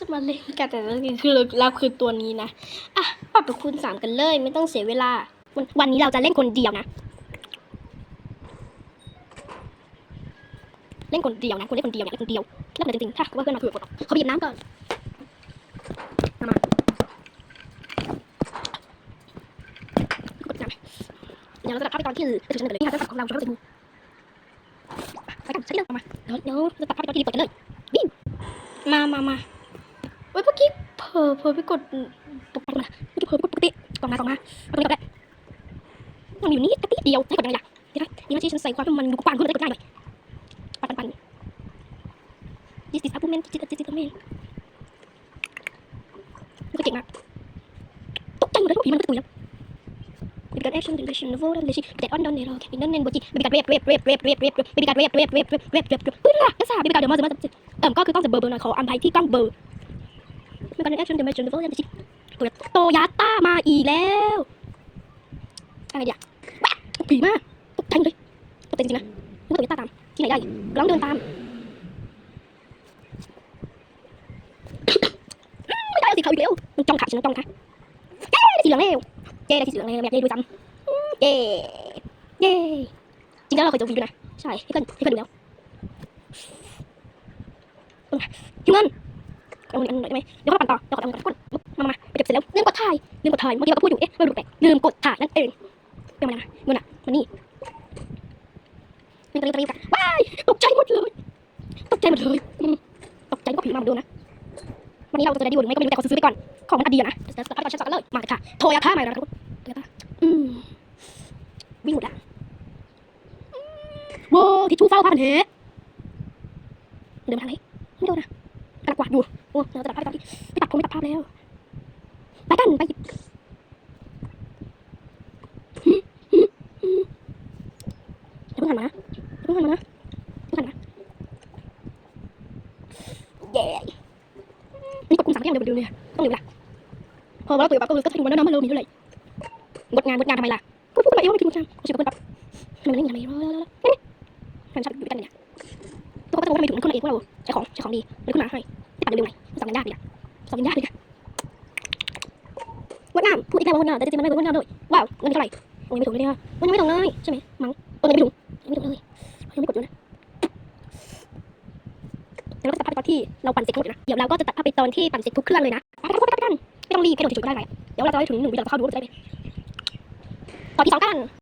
จะมาเล่นกันแต่ละทีคือเราคือตัวนี้นะอะปรับไปคูณสามกันเลย ไม่ต้องเสียเวลา วันวันนี้เราจะเล่นคนเดียวนะ เล่นคนเดียวนะคุณเล่นคนเดียวเนี่ยเล่นคนเดียวเล่นคนเดียวจริงๆถ้าว่าเพื่อนมาคุยกับเขาไปหยิบน้ำก่อนมามากดน้ำเดี๋ยวเราจะตัดภาพไปตอนที่ไปถึงเลยนี่ค่ะเจ้าของเราจะเข้าไปดูไปกันใช่เรื่องมาเดี๋ยวเดี๋ยวจะตัดภาพไปตอนที่รีบกดกันเลยวิ่งมามามา เว้ยเมื่อกี้เผลอเผลอไปกดปกติมาเมื่อกี้เผลอไปกดปกติกล่องมากองมาตรงนี้กดได้มันอยู่นี่ตะกี้เดียวให้กดยังไงล่ะเดี๋ยวนะนี่นะที่ฉันใส่ความมันดูกว้างขึ้นเลยกดง่ายหน่อยปันปันปัน this is argument this is this is argument มันก็เก่งมากตกใจหมดเลยว่าผีมันก็ตุ๋ยแล้วเป็นการ action direction novel and leash that on down there okay นั่นเน้นบทจีเป็นการ rape rape rape rape rape rape เป็นการ rape rape rape rape rape rape rape เฮ้ยล่ะก็ทราบเป็นการเดี๋ยวมาจะมาเอ่อก็คือกล้องจะเบอร์เบอร์หน่อยขออันไปที่กล้องเบอร์ เป็นการ action direction novel and leash ตัวโตยาต้ามาอีกแล้วอะไรเดียวผีมากตกใจเลยตกใจจริงนะนึกว่าโตยาต้าตาม ที่ไหนได้ร้องเดินตาม ไม่ได้เอาสีขาวอีกแล้วมันจ้องขาฉันจ้องค่ะเย้ได้สีเหลืองแล้วเย้ได้สีเหลืองแล้วอยากได้ด้วยซ้ำเย้เย้จริงแล้วเราเคยเจอวิวด้วยนะ ใช่ให้เพื่อนให้เพื่อนดูแล้วหิวเงิน เอาเงินหน่อยได้ไหมเดี๋ยวเราปั่นต่อเดี๋ยวขอเอาเงินก่อนมามามาไปเก็บเสร็จแล้วลืมกดถ่ายลืมกดถ่ายเมื่อกี้เราก็พูดอยู่เอ๊ะเราดูแปลกลืมกดถ่ายนั่นเองเดี๋ยวมานะเงินอะมันนี่มันตะลิงตะลิงกันว้ายตกใจหมดเลยตกใจหมดเลยตกใจก็ผีมาหมือนเดิมนะวันนี้เราจะได้ดีหรือไม่ก็ไม่รู้แต่ขอซื้อไปก่อนของมันก็ดีอะนะเดี๋ยวจะไปก่อนฉันสั่งกันเลยมาเลยค่ะโทรยาท่าใหม่แล้วนะครับโทรยาท่าอืมวิ่งหมดละโว้ทิชชู่เฝ้าผ้าพันเหเดินมาทางไหนไม่โดนนะ อยู่โอ้เราจะตัดภาพไปตอนที่ไปตัดผมไม่ตัดภาพแล้วไปกันไปหยิบอย่าเพิ่งหันมานะอย่าเพิ่งหันมานะอย่าเพิ่งหันมาเย้นี่กดปุ่มสามก็ยังเร็วเหมือนเดิมเลยต้องเร็วละพอว่าเราตัวปั๊บก็รู้ก็จะดูว่าน้ำมันเร็วมีเท่าไหร่งดงานงดงานทำไมล่ะพูดพูดไรเอ้าไม่กินงดงานเอาชิบเพื่อนปั๊บทำไมไม่เล่นงานไม่รู้แล้วแล้วแฟนฉันอยู่ด้วยกันเนี่ยตัวก็จะรู้ว่าทำไมถึงมันขึ้นมาเองพวกเราใช้ของใช้ของดีมันขึ้นมาให้ ที่ปั่นเร็วหน่อยสองกันยากเลยอะสองกันยากเลยอะงดงามพูดอีกแล้วว่างดงามแต่จริงๆมันไม่เป็นงดงามด้วยว้าวเงินเท่าไหร่โอ้ยไม่ถึงเลยเนี่ยมันยังไม่ถึงเลยใช่ไหมมั้งเออยังไม่ถึงยังไม่ถึงเลยยังไม่กดอยู่นะเดี๋ยวเราจะตัดภาพไปตอนที่เราปั่นเสร็จทั้งหมดนะเดี๋ยวเราก็จะตัดภาพไปตอนที่ปั่นเสร็จทุกเครื่องเลยนะไปกันไปกันไม่ต้องรีบแค่โดนจุดก็ได้ไหมเดี๋ยวเราจะไปถึงหนึ่งวิเราจะเข้าดูว่าจะได้ไหมตอนที่สองกัน